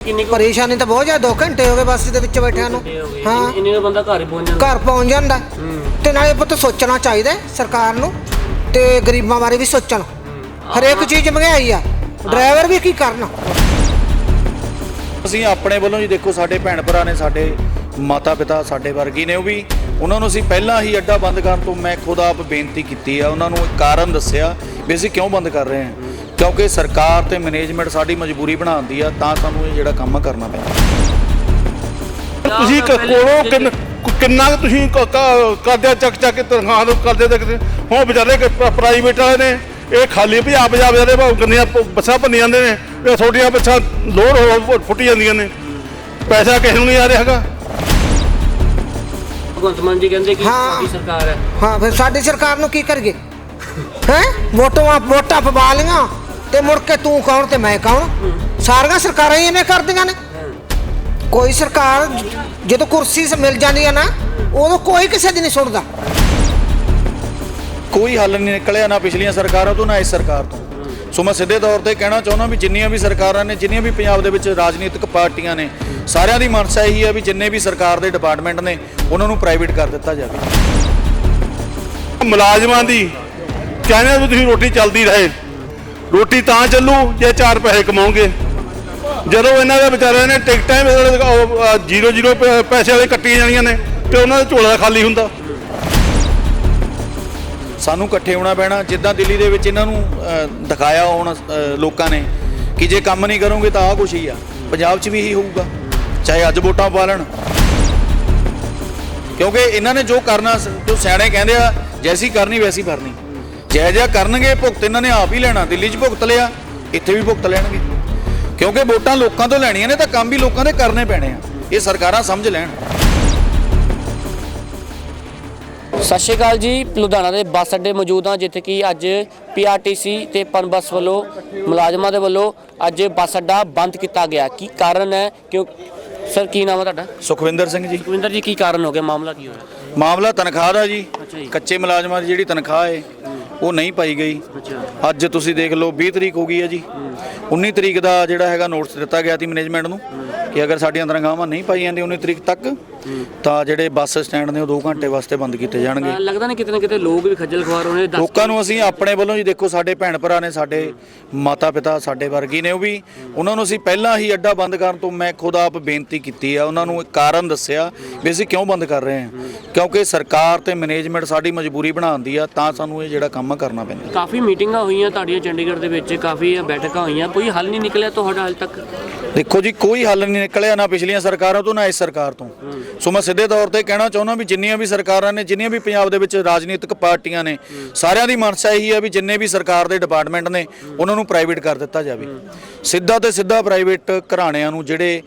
ਕਿੰਨੀ ਕੁ ਪਰੇਸ਼ਾਨੀ ਤਾਂ ਬਹੁਤ ਜ਼ਿਆਦਾ 2 ਘੰਟੇ ਹੋ ਗਏ ਬੱਸ ਦੇ ਵਿੱਚ ਬੈਠਿਆਂ ਨੂੰ। ਹਾਂ ਇੰਨੇ ਦਾ ਬੰਦਾ ਘਰ ਹੀ ਪਹੁੰਚ ਜਾਂਦਾ। ਘਰ ਪਹੁੰਚ ਜਾਂਦਾ। ਤੇ ਨਾਲੇ ਪੁੱਤ ਸੋਚਣਾ ਚਾਹੀਦਾ ਹੈ ਸਰਕਾਰ ਨੂੰ ਤੇ ਗਰੀਬਾਂ ਬਾਰੇ ਵੀ ਸੋਚਣ। ਹਰੇਕ ਚੀਜ਼ ਮਹਿੰਗਾਈ ਆ। ਡਰਾਈਵਰ ਵੀ ਕੀ ਕਰਨ? ਅਸੀਂ ਆਪਣੇ ਵੱਲੋਂ ਜੀ ਦੇਖੋ ਸਾਡੇ ਭੈਣ ਭਰਾ ਨੇ ਸਾਡੇ ਮਾਤਾ ਪਿਤਾ ਸਾਡੇ ਵਰਗੀ ਨੇ ਉਹ ਵੀ। ਉਹਨਾਂ ਨੂੰ ਅਸੀਂ ਪਹਿਲਾਂ ਹੀ ਅੱਡਾ ਬੰਦ ਕਰਨ ਤੋਂ ਮੈਂ ਖੁਦ ਆਪ ਬੇਨਤੀ ਕੀਤੀ ਆ। ਉਹਨਾਂ ਨੂੰ ਇੱਕ ਕਾਰਨ ਦੱਸਿਆ ਵੀ ਅਸੀਂ ਕਿਉਂ ਬੰਦ ਕਰ ਰਹੇ ਹਾਂ। ਕਿਉਂਕਿ ਸਰਕਾਰ ਤੇ ਮੈਨੇਜਮੈਂਟ ਸਾਡੀ ਮਜਬੂਰੀ ਬਣਾਉਂਦੀ ਆ ਤਾਂ ਸਾਨੂੰ ਇਹ ਜਿਹੜਾ ਕੰਮ ਕਰਨਾ ਪੈਂਦਾ। ਤੁਸੀਂ ਕ- ਕੋਲੋਂ ਕਿੰਨ- ਕਿੰਨਾ ਕੁ ਤੁਸੀਂ ਕਰਦੇ ਚੱਕ ਚੱਕ ਕੇ ਤਨਖਾਹ ਨੂੰ ਕਰਦੇ ਦੇਖਦੇ ਹੁਣ ਵਿਚਾਰੇ ਪ੍ਰਾਈਵੇਟ ਵਾਲੇ ਨੇ ਇਹ ਖਾਲੀ ਭਜਾ ਭਜਾ ਵਿਚਾਰੇ ਭਾਵੇਂ ਗੰਦੀਆਂ ਪ- ਬੱਸਾਂ ਭੰਨੀ ਜਾਂਦੇ ਨੇ ਇਹ ਛੋਟੀਆਂ ਬੱਸਾਂ ਲੋਡ ਹੋ ਹੋ ਫੁੱਟੀ ਜਾਂਦੀਆਂ ਨੇ। ਪੈਸਾ ਕਿਸੇ ਨੂੰ ਨਹੀਂ ਆ ਰਿਹਾ ਹੈਗਾ। ਭਗਵੰਤ ਮਾਨ ਜੀ ਕਹਿੰਦੇ ਕਿ ਹਾਂ। ਸਾਡੀ ਸਰਕਾਰ ਹੈ। ਹਾਂ ਫਿਰ ਸਾਡੀ ਸਰਕਾਰ ਨੂੰ ਕੀ ਕਰੀਏ? ਹੈ? ਵੋਟਾਂ ਵੋਟਾਂ ਪਵਾ ਲੀਆਂ ਤੇ ਮੁੜ ਕੇ ਤੂੰ ਕੌਣ ਤੇ ਮੈਂ ਕੌਣ? ਸਾਰੀਆਂ ਸਰਕਾਰਾਂ ਹੀ ਇਹਨੇ ਕਰਦੀਆਂ ਨੇ। ਕੋਈ ਸਰਕਾਰ ਜ- ਜਦੋਂ ਕੁਰਸੀ ਸ ਮਿਲ ਜਾਂਦੀ ਹੈ ਨਾ ਉਦੋਂ ਕੋਈ ਕਿਸੇ ਦੀ ਨਹੀਂ ਸੁਣਦਾ। ਕੋਈ ਹੱਲ ਨਹੀਂ ਨਿਕਲਿਆ ਨਾ ਪਿਛਲੀਆਂ ਸਰਕਾਰਾਂ ਤੋਂ ਨਾ ਇਸ ਸਰਕਾਰ ਤੋਂ। ਸੋ ਮੈਂ ਸਿੱਧੇ ਤੌਰ ਤੇ ਕਹਿਣਾ ਚਾਹੁੰਦਾ ਵੀ ਜਿੰਨੀਆਂ ਵੀ ਸਰਕਾਰਾਂ ਨੇ ਜਿੰਨੀਆਂ ਵੀ ਪੰਜਾਬ ਦੇ ਵਿੱਚ ਰਾਜਨੀਤਿਕ ਪਾਰਟੀਆਂ ਨੇ ਸਾਰਿਆਂ ਦੀ ਮਨਸਾ ਇਹੀ ਹੈ ਵੀ ਜਿੰਨੇ ਵੀ ਸਰਕਾਰ ਦੇ ਡਿਪਾਰਟਮੈਂਟ ਨੇ ਉਹਨਾਂ ਨੂੰ ਪ੍ਰਾਈਵੇਟ ਕਰ ਦਿੱਤਾ ਜਾਵੇ। ਮੁਲਾਜ਼ਮਾਂ ਦੀ ਕਹਿੰਦੇ ਵੀ ਤੁਸੀਂ ਰੋਟੀ ਚੱਲਦੀ ਰਹੇ। ਰੋਟੀ ਤਾਂ ਚੱਲੂ ਜੇ ਚਾਰ ਪੈਸੇ ਕਮਾਓਗੇ ਜਦੋਂ ਇਹਨਾਂ ਦੇ ਵਿਚਾਰਿਆਂ ਨੇ ਟਿਕਟਾਂ ਹੀ ਉਹ, ਅ, ਜ਼ੀਰੋ ਜ਼ੀਰੋ ਪ- ਪੈਸੇ ਵਾਲੇ ਕੱਟੀਆਂ ਜਾਣੀਆਂ ਨੇ ਤੇ ਉਹਨਾਂ ਦਾ ਝੋਲਾ ਖਾਲੀ ਹੁੰਦਾ। ਸਾਨੂੰ ਇਕੱਠੇ ਹੋਣਾ ਪੈਣਾ, ਜਿੱਦਾਂ ਦਿੱਲੀ ਦੇ ਵਿੱਚ ਇਹਨਾਂ ਨੂੰ ਦਿਖਾਇਆ ਹੁਣ ਲੋਕਾਂ ਨੇ ਕਿ ਜੇ ਕੰਮ ਨਹੀਂ ਕਰੋਗੇ ਤਾਂ ਆਹ ਕੁਛ ਹੀ ਆ। ਪੰਜਾਬ 'ਚ ਵੀ ਇਹੀ ਹੋਊਗਾ, ਚਾਹੇ ਅੱਜ ਵੋਟਾਂ ਪਾ ਲੈਣ। ਕਿਉਂਕਿ ਇਹਨਾਂ ਨੇ ਜੋ ਕਰਨਾ ਜੋ ਸਿਆਣੇ ਕਹਿੰਦੇ ਆ, ਜੈਸੀ ਕਰਨੀ ਵੈਸੀ ਭਰਨੀ ਜੈ ਜੈ ਕਰਨਗੇ, ਭੁਗਤ ਇਹਨਾਂ ਨੇ ਆਪ ਹੀ ਲੈਣਾ, ਦਿੱਲੀ 'ਚ ਭੁਗਤ ਲਿਆ, ਇੱਥੇ ਵੀ ਭੁਗਤ ਲੈਣਗੇ। ਕਿਉਂਕਿ ਵੋਟਾਂ ਲੋਕਾਂ ਤੋਂ ਲੈਣੀਆਂ ਨੇ ਤਾਂ ਕੰਮ ਵੀ ਲੋਕਾਂ ਦੇ ਕਰਨੇ ਪੈਣੇ ਆ, ਇਹ ਸਰਕਾਰਾਂ ਸਮਝ ਲੈਣ। ਸਤਿ ਸ਼੍ਰੀ ਅਕਾਲ ਜੀ ਲੁਧਿਆਣਾ ਦੇ ਬੱਸ ਅੱਡੇ ਮੌਜੂਦ ਹਾਂ ਜਿੱਥੇ ਕਿ ਅੱਜ ਪੀਆਰਟੀਸੀ ਤੇ ਪਨਬੱਸ ਵੱਲੋਂ ਮੁਲਾਜ਼ਮਾਂ ਦੇ ਵੱਲੋਂ ਅੱਜ ਬੱਸ ਅੱਡਾ ਬੰਦ ਕੀਤਾ ਗਿਆ। ਕੀ ਕਾਰਨ ਹੈ? ਕਿਉਂ ਸਰ ਕੀ ਨਾਮ ਹੈ ਤੁਹਾਡਾ? ਸੁਖਵਿੰਦਰ ਸਿੰਘ ਜੀ। ਸੁਖਵਿੰਦਰ ਜੀ ਕੀ ਕਾਰਨ ਹੋ ਗਿਆ? ਮਾਮਲਾ ਕੀ ਹੋਇਆ? ਮਾਮਲਾ ਤਨਖਾਹ ਦਾ ਜੀ। ਕੱਚੇ ਮੁਲਾਜ਼ਮਾਂ ਦੀ ਜਿਹੜੀ ਤਨਖਾਹ ਹੈ ਉਹ ਨਹੀਂ ਪਾਈ ਗਈ। ਅੱਜ ਤੁਸੀਂ ਦੇਖ ਲਓ 20 ਤਰੀਕ ਹੋ ਗਈ ਹੈ ਜੀ। 19 ਤਰੀਕ ਦਾ ਜਿਹੜਾ ਹੈਗਾ ਨੋਟਿਸ ਦਿੱਤਾ ਗਿਆ ਸੀ ਮੈਨੇਜਮੈਂਟ ਨੂੰ ਕਿ ਅਗਰ ਸਾਡੀਆਂ ਤਨਖਾਹਾਂ ਨਹੀਂ ਪਾਈ ਜਾਂਦੀਆਂ 19 ਤਰੀਕ ਤੱਕ ਤਾਂ ਜਿਹੜੇ ਬੱਸ ਸਟੈਂਡ ਨੇ ਉਹ 2 ਘੰਟੇ ਵਾਸਤੇ ਬੰਦ ਕੀਤੇ ਜਾਣਗੇ। ਲੱਗਦਾ ਨਹੀਂ ਕਿਤੇ ਨਾ ਕਿਤੇ ਲੋਕ ਵੀ ਖੱਜਲ ਖਵਾਰ ਹੋਣੇ ਦੱਸ ਲੋਕਾਂ ਨੂੰ ਅਸੀਂ ਆਪਣੇ ਵੱਲੋਂ ਜੀ ਦੇਖੋ ਸਾਡੇ ਭੈਣ ਭਰਾ ਨੇ ਸਾਡੇ ਮਾਤਾ ਪਿਤਾ ਸਾਡੇ ਵਰਗੀ ਨੇ ਉਹ ਵੀ ਉਹਨਾਂ ਨੂੰ ਅਸੀਂ ਪਹਿਲਾਂ ਹੀ ਅੱਡਾ ਬੰਦ ਕਰਨ ਤੋਂ ਮੈਂ ਖੁਦ ਆਪ ਬੇਨਤੀ ਕੀਤੀ ਆ। ਉਹਨਾਂ ਨੂੰ ਇੱਕ ਕਾਰਨ ਦੱਸਿਆ ਵੀ ਅਸੀਂ ਕਿਉਂ ਬੰਦ ਕਰ ਰਹੇ ਹਾਂ। ਕਿਉਂਕਿ ਸਰਕਾਰ ਤੇ ਮੈਨੇਜਮੈਂਟ ਸਾਡੀ ਮਜਬੂਰੀ ਬਣਾਉਂਦੀ ਆ ਤਾਂ ਸਾਨੂੰ ਇਹ ਜਿਹੜਾ ਕੰਮ ਕਰਨਾ ਪੈਂਦਾ। ਕਾਫੀ ਮੀਟਿੰਗਾਂ ਹੋਈਆਂ ਤੁਹਾਡੀਆਂ ਚੰਡੀਗੜ੍ਹ ਦੇ ਵਿੱਚ ਕਾਫੀ ਬੈਠਕਾਂ ਹੋਈਆਂ। ਕੋਈ ਹੱਲ ਨਹੀਂ ਨਿਕਲਿਆ ਤੁਹਾਡਾ ਹਾਲ ਤੱਕ? ਦੇਖੋ ਜੀ ਕੋਈ ਹੱਲ ਨਹੀਂ ਨਿਕਲਿਆ ਨਾ ਪਿਛਲੀਆਂ ਸਰਕਾਰਾਂ ਤੋਂ ਨਾ ਇਸ ਸਰਕਾਰ ਤੋਂ। ਸੋ ਮੈਂ ਸਿੱਧੇ ਤੌਰ ਤੇ ਕਹਿਣਾ ਚਾਹੁੰਦਾ ਵੀ ਜਿੰਨੀਆਂ ਵੀ ਸਰਕਾਰਾਂ ਨੇ ਜਿੰਨੀਆਂ ਵੀ ਪੰਜਾਬ ਦੇ ਵਿੱਚ ਰਾਜਨੀਤਿਕ ਪਾਰਟੀਆਂ ਨੇ ਸਾਰਿਆਂ ਦੀ ਮਨਸਾ ਇਹੀ ਹੈ ਵੀ ਜਿੰਨੇ ਵੀ ਸਰਕਾਰ ਦੇ ਡਿਪਾਰਟਮੈਂਟ ਨੇ ਉਹਨਾਂ ਨੂੰ ਪ੍ਰਾਈਵੇਟ ਕਰ ਦਿੱਤਾ ਜਾਵੇ। ਸਿੱਧਾ ਤੇ ਸਿੱਧਾ ਪ੍ਰਾਈਵੇਟ ਘਰਾਣਿਆਂ ਨੂੰ ਜਿਹੜੇ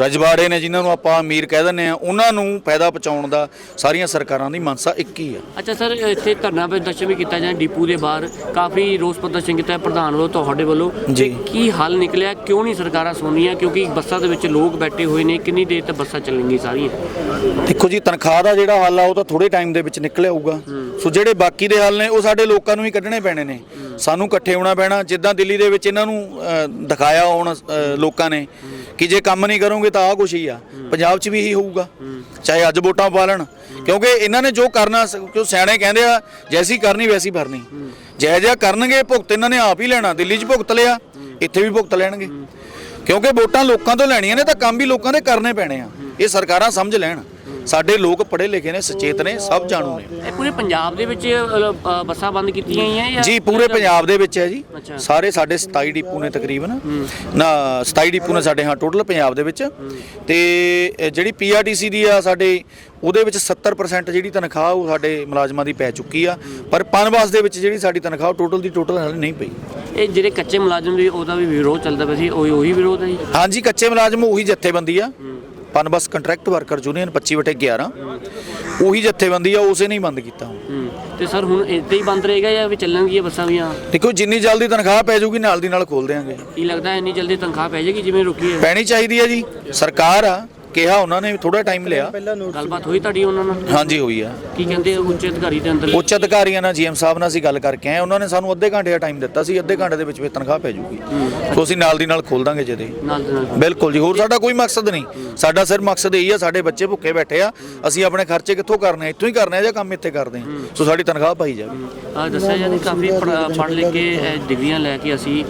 ਰਜਵਾੜੇ ਨੇ ਜਿਨ੍ਹਾਂ ਨੂੰ ਆਪਾਂ ਅਮੀਰ ਕਹਿ ਦਿੰਦੇ ਆ ਉਹਨਾਂ ਨੂੰ ਫਾਇਦਾ ਪਹੁੰਚਾਉਣ ਦਾ ਸਾਰੀਆਂ ਸਰਕਾਰਾਂ ਦੀ ਮਨਸਾ ਇੱਕ ਹੀ ਆ। ਅੱਛਾ ਸਰ ਇੱਥੇ ਧਰਨਾ ਪ੍ਰਦਰਸ਼ਨ ਵੀ ਕੀਤਾ ਜਾਂਦਾ ਡਿਪੂ ਦੇ ਬਾਹਰ ਕਾਫੀ ਰੋਸ ਪ੍ਰਦਰਸ਼ਨ ਕੀਤਾ ਪ੍ਰਧਾਨ ਵੱਲੋਂ ਤੁਹਾਡੇ ਵੱਲੋਂ। ਜੀ। ਕੀ ਹੱਲ ਨਿਕਲਿਆ ਕਿਉਂ ਨਹੀਂ ਸਰਕਾਰਾਂ ਸੁਣੀਆਂ ਕਿਉਂਕਿ ਬੱਸਾਂ ਦੇ ਵਿੱਚ ਲੋਕ ਬੈਠੇ ਹੋਏ ਨੇ ਕਿੰਨੀ ਦੇਰ ਤੱਕ ਬੱਸਾਂ ਚੱਲਣਗੀਆਂ? ਸਾਰੀਆਂ ਦੇਖੋ ਜੀ ਤਨਖਾਹ ਦਾ ਜਿਹੜਾ ਹੱਲ ਆ ਉਹ ਤਾਂ ਥੋੜੇ ਟਾਈਮ ਦੇ ਵਿੱਚ ਨਿਕਲ ਆਊਗਾ। ਸੋ ਜਿਹੜੇ ਬਾਕੀ ਦੇ ਹੱਲ ਨੇ ਉਹ ਸਾਡੇ ਲੋਕਾਂ ਨੂੰ ਹੀ ਕੱਢਣੇ ਪੈਣੇ ਨੇ। ਸਾਨੂੰ ਇਕੱਠੇ ਹੋਣਾ ਪੈਣਾ। ਜਿੱਦਾਂ ਦਿੱਲੀ ਦੇ ਵਿੱਚ ਇਹਨਾਂ ਨੂੰ ਦਿਖਾਇਆ ਹੁਣ ਲੋਕਾਂ ਨੇ ਕਿ ਜੇ ਕੰਮ ਨਹੀਂ ਕਰੋਗੇ ਤਾਂ ਆਹ ਕੁਛ ਹੀ ਆ। ਪੰਜਾਬ 'ਚ ਵੀ ਇਹੀ ਹੋਊਗਾ। ਚਾਹੇ ਅੱਜ ਵੋਟਾਂ ਪਾ ਲੈਣ। ਕਿਉਂਕਿ ਇਹਨਾਂ ਨੇ ਜੋ ਕਰਨਾ ਜੋ ਸਿਆਣੇ ਕਹਿੰਦੇ ਆ ਜੈਸੀ ਕਰਨੀ ਵੈਸੀ ਭਰਨੀ। ਜੈ ਜੈ ਕਰਨਗੇ ਭੁਗਤ ਇਹਨਾਂ ਨੇ ਆਪ ਹੀ ਲੈਣਾ। ਦਿੱਲੀ 'ਚ ਭੁਗਤ ਲਿਆ। ਇੱਥੇ ਵੀ ਭੁਗਤ ਲੈਣਗੇ। ਕਿਉਂਕਿ ਵੋਟਾਂ ਲੋਕਾਂ ਤੋਂ ਲੈਣੀਆਂ ਨੇ ਤਾਂ ਕੰਮ ਵੀ ਲੋਕਾਂ ਦੇ ਕਰਨੇ ਪੈਣੇ ਆ। ਇਹ ਸਰਕਾਰਾਂ ਸਮਝ ਲੈਣ। ਸਾਡੇ ਲੋਕ ਪੜ੍ਹੇ ਲਿਖੇ ਨੇ ਸੁਚੇਤ ਨੇ ਸਭ ਜਾਣੂ ਨੇ। ਇਹ ਪੂਰੇ ਪੰਜਾਬ ਦੇ ਵਿੱਚ ਅ, ਅ, ਬੱਸਾਂ ਬੰਦ ਕੀਤੀਆਂ ਗਈਆਂ ਜਾਂ ਜੀ ਪੂਰੇ ਪੰਜਾਬ ਦੇ ਵਿੱਚ ਹੈ ਜੀ। ਅੱਛਾ। ਸਾਰੇ ਸਾਡੇ 27 ਡਿਪੂ ਨੇ ਤਕਰੀਬਨ। ਨਾ 27 ਡਿਪੂ ਨੇ ਸਾਡੇ ਹਾਂ ਟੋਟਲ ਪੰਜਾਬ ਦੇ ਵਿੱਚ। ਤੇ ਇਹ ਜਿਹੜੀ ਪੀਆਰਟੀਸੀ ਦੀ ਆ ਸਾਡੇ ਉਹਦੇ ਵਿੱਚ 70% ਜਿਹੜੀ ਤਨਖਾਹ ਉਹ ਸਾਡੇ ਮੁਲਾਜ਼ਮਾਂ ਦੀ ਪੈ ਚੁੱਕੀ ਆ। ਪਰ ਪਨਵਾਸ ਦੇ ਵਿੱਚ ਜਿਹੜੀ ਸਾਡੀ ਤਨਖਾਹ ਟੋਟਲ ਦੀ ਟੋਟਲ ਹਾਲੇ ਨਹੀਂ ਪਈ। ਇਹ ਜਿਹੜੇ ਕੱਚੇ ਮੁਲਾਜ਼ਮ ਦੀ ਉਹਦਾ ਵੀ ਵਿਰੋਧ ਚੱਲਦਾ ਪਿਆ ਸੀ ਉਹੀ ਉਹੀ ਵਿਰੋਧ ਹੈ ਜੀ? ਹਾਂਜੀ ਕੱਚੇ ਮੁਲਾਜ਼ਮ ਉਹੀ ਜਥੇਬੰਦੀ ਆ। ਪਨਬਸ ਕੰਟਰੈਕਟ ਵਰਕਰ ਯੂਨੀਅਨ 25 ਵਟੇ 11 ਉਹੀ ਜਥੇਬੰਦੀ ਆ ਉਸੇ ਨੇ ਹੀ ਬੰਦ ਕੀਤਾ। ਤੇ ਸਰ ਹੁਣ ਇੱਦਾਂ ਹੀ ਬੰਦ ਰਹੇਗਾ ਜਾਂ ਵੀ ਚੱਲਣਗੀਆਂ ਬੱਸਾਂ ਵੀ ਆ? ਦੇਖੋ ਜਿੰਨੀ ਜਲਦੀ ਤਨਖਾਹ ਪੈ ਜਾਊਗੀ ਨਾਲ ਦੀ ਨਾਲ ਖੋਲ ਦੇਾਂਗੇ ਕੀ ਲੱਗਦਾ ਇੰਨੀ ਜਲਦੀ ਤਨਖਾਹ ਪੈ ਜਾਏਗੀ ਜਿਵੇਂ ਰੁਕੀ ਹੈ? ਪੈਣੀ ਚਾਹੀਦੀ ਹੈ ਜੀ। ਸਰਕਾਰ ਆ ਕਿਹਾ ਉਹਨਾਂ ਨੇ ਥੋੜਾ ਟਾਈਮ ਲਿਆ। ਗੱਲਬਾਤ ਹੋਈ ਤੁਹਾਡੀ ਉਹਨਾਂ ਨਾਲ? ਹਾਂਜੀ ਹੋਈ ਆ। ਕੀ ਕਹਿੰਦੇ ਉੱਚ ਅਧਿਕਾਰੀ ਦੇ ਅੰਦਰ? ਉੱਚ ਅਧਿਕਾਰੀਆਂ ਨਾਲ ਜੀਐਮ ਸਾਹਿਬ ਨਾਲ ਅਸੀਂ ਗੱਲ ਕਰਕੇ ਆਏ। ਉਹਨਾਂ ਨੇ ਸਾਨੂੰ ਅੱਧੇ ਘੰਟੇ ਦਾ ਟਾਈਮ ਦਿੱਤਾ ਸੀ ਅੱਧੇ ਘੰਟੇ ਦੇ ਵਿੱਚ ਵਿੱਚ ਤਨਖਾਹ ਪੈ ਜੂਗੀ। ਸੋ ਅਸੀਂ ਨਾਲ ਦੀ ਨਾਲ ਖੋਲ ਦਾਂਗੇ ਜਦੇ ਨਾਲ ਦੇ ਨਾਲ ਬਿਲਕੁਲ ਜੀ ਹੋਰ ਸਾਡਾ ਕੋਈ ਮਕਸਦ ਨਹੀਂ। ਸਾਡਾ ਸਿਰ ਮਕਸਦ ਇਹੀ ਆ ਸਾਡੇ ਬੱਚੇ ਭੁੱਖੇ ਬੈਠੇ ਆ। ਅਸੀਂ ਆਪਣੇ ਖਰਚੇ ਕਿੱਥੋਂ ਕਰਨੇ ਆ ਇੱਥੋਂ ਹੀ ਕਰਨੇ ਆ ਜਾਂ ਕੰਮ ਇੱਥੇ ਕਰਦੇ ਆ? ਸੋ ਸਾਡੀ ਤਨਖਾਹ ਪਾਈ ਜਾਵੇ। ਆ ਦੱਸਿਆ ਜਾਂਦੇ ਕਾਫੀ ਪੜ੍ਹ ਲਿਖ ਕੇ ਡਿਗਰੀਆਂ ਲੈ ਕੇ ਅਸੀਂ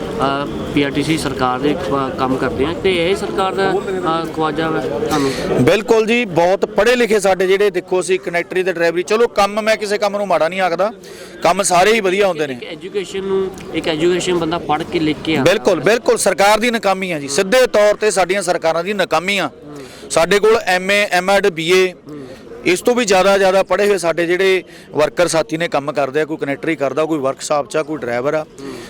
ਪੀਆਰਟੀਸੀ ਸਰਕਾਰ ਦੇ ਕੰਮ ਕਰਦੇ ਹਾਂ ਤੇ ਇਹ ਸਰਕਾਰ ਦਾ ਖਵਾਜਾ ਤੁਹਾਨੂੰ। ਬਿਲਕੁਲ ਜੀ ਬਹੁਤ ਪੜ੍ਹੇ ਲਿਖੇ ਸਾਡੇ ਜਿਹੜੇ ਦੇਖੋ ਅਸੀਂ ਕਨੈਕਟਰੀ ਤੇ ਡਰਾਈਵਰੀ ਚਲੋ ਕੰਮ ਮੈਂ ਕਿਸੇ ਕੰਮ ਨੂੰ ਮਾੜਾ ਨਹੀਂ ਆਖਦਾ ਕੰਮ ਸਾਰੇ ਹੀ ਵਧੀਆ ਹੁੰਦੇ ਨੇ। ਇੱਕ ਐਜੂਕੇਸ਼ਨ ਨੂੰ ਇੱਕ ਐਜੂਕੇਸ਼ਨ ਬੰਦਾ ਪੜ੍ਹ ਕੇ ਲਿਖ ਕੇ ਆ ਬਿਲਕੁਲ ਬਿਲਕੁਲ ਸਰਕਾਰ ਦੀ ਨਾਕਾਮੀ ਆ ਜੀ। ਸਿੱਧੇ ਤੌਰ ਤੇ ਸਾਡੀਆਂ ਸਰਕਾਰਾਂ ਦੀ ਨਾਕਾਮੀ ਆ। ਸਾਡੇ ਕੋਲ ਐਮਏ ਐਮਐਡ ਬੀਏ ਇਸ ਤੋਂ ਵੀ ਜ਼ਿਆਦਾ ਜ਼ਿਆਦਾ ਪੜ੍ਹੇ ਹੋਏ ਸਾਡੇ ਜਿਹੜੇ ਵਰਕਰ ਸਾਥੀ ਨੇ ਕੰਮ ਕਰਦੇ ਆ ਕੋਈ ਕਨੈਕਟਰੀ ਕਰਦਾ ਕੋਈ ਵਰਕਸ਼ਾਪ 'ਚ ਆ ਕੋਈ ਡਰਾਈਵਰ ਆ।